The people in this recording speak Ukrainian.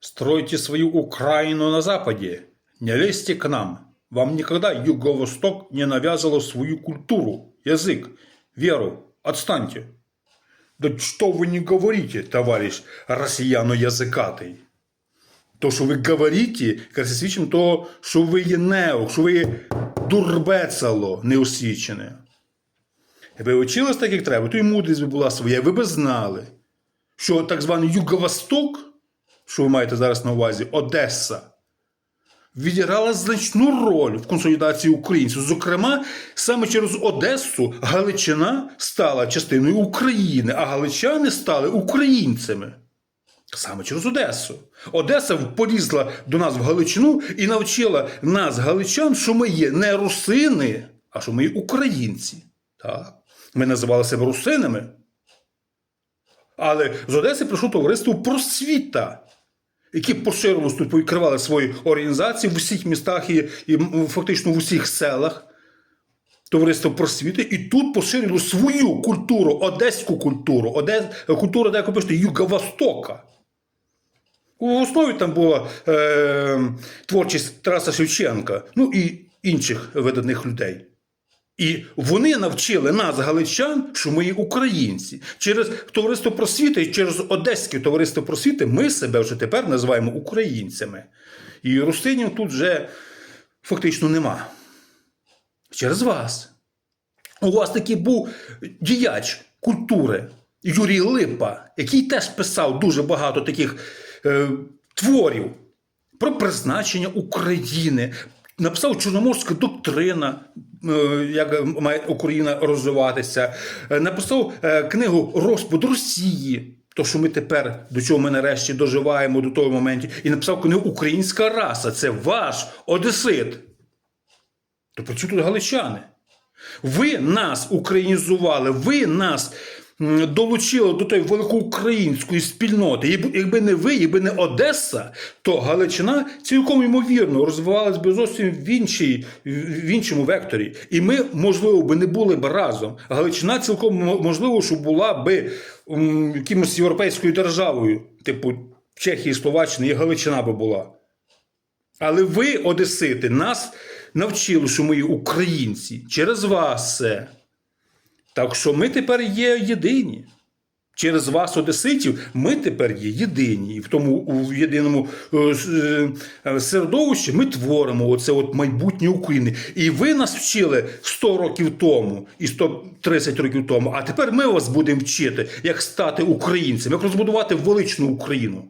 Стройте свою Украину на Западе. Не лезьте к нам. Вам никогда Юго-Восток не навязывал свою культуру, язык, веру. Отстаньте. Да что вы не говорите, товарищ росіяно-язикатий? То, що ви говорите, якраз свідчим того, що ви є нео, що ви є дурбецало неосвічене. Якби ви вчились так, як треба, то і мудрість би була своя, ви б знали, що так званий Юго-Восток, що ви маєте зараз на увазі, Одеса, відіграла значну роль в консолідації українців. Зокрема, саме через Одесу Галичина стала частиною України, а галичани стали українцями. Саме через Одесу. Одеса полізла до нас в Галичину і навчила нас, галичан, що ми є не русини, а що ми є українці. Так? Ми називали себе русинами. Але з Одеси прийшло товариство просвіта, які поширено тут відкривали свої організації в усіх містах і, і фактично в усіх селах. Товариство просвіти, і тут поширило свою культуру, одеську культуру, Одес... культуру, де пишете, Юго-Востока. У основі там була е, творчість Тараса Шевченка, ну і інших видатних людей. І вони навчили нас, галичан, що ми є українці. Через товариство просвіти через Одеське товариство просвіти ми себе вже тепер називаємо українцями. І рустинів тут вже фактично нема. Через вас. У вас такий був діяч культури Юрій Липа, який теж писав дуже багато таких е, творів про призначення України. Написав Чорноморська доктрина, е, як має Україна розвиватися. Е, Написав е, книгу Розпад Росії. То, що ми тепер до чого ми нарешті доживаємо до того моменту, і написав книгу Українська раса. Це ваш Одесит. То при чому тут галичани? Ви нас українізували, ви нас м, долучили до тої великоукраїнської спільноти. Якби- не ви, якби не Одеса, то Галичина цілком ймовірно розвивалась би зовсім в, іншій, в іншому векторі. І ми, можливо, би не були б разом. Галичина цілком можливо, що була би якимось європейською державою, типу Чехії, Словаччини, і Галичина би була. Але ви, Одесити, нас навчили, що ми українці. Через вас це. Так що ми тепер є єдині. Через вас, Одеситів, ми тепер є єдині. І в тому у єдиному е, е, середовищі ми творимо оце от майбутнє України. І ви нас вчили 100 років тому і 130 років тому. А тепер ми вас будемо вчити, як стати українцем, як розбудувати величну Україну.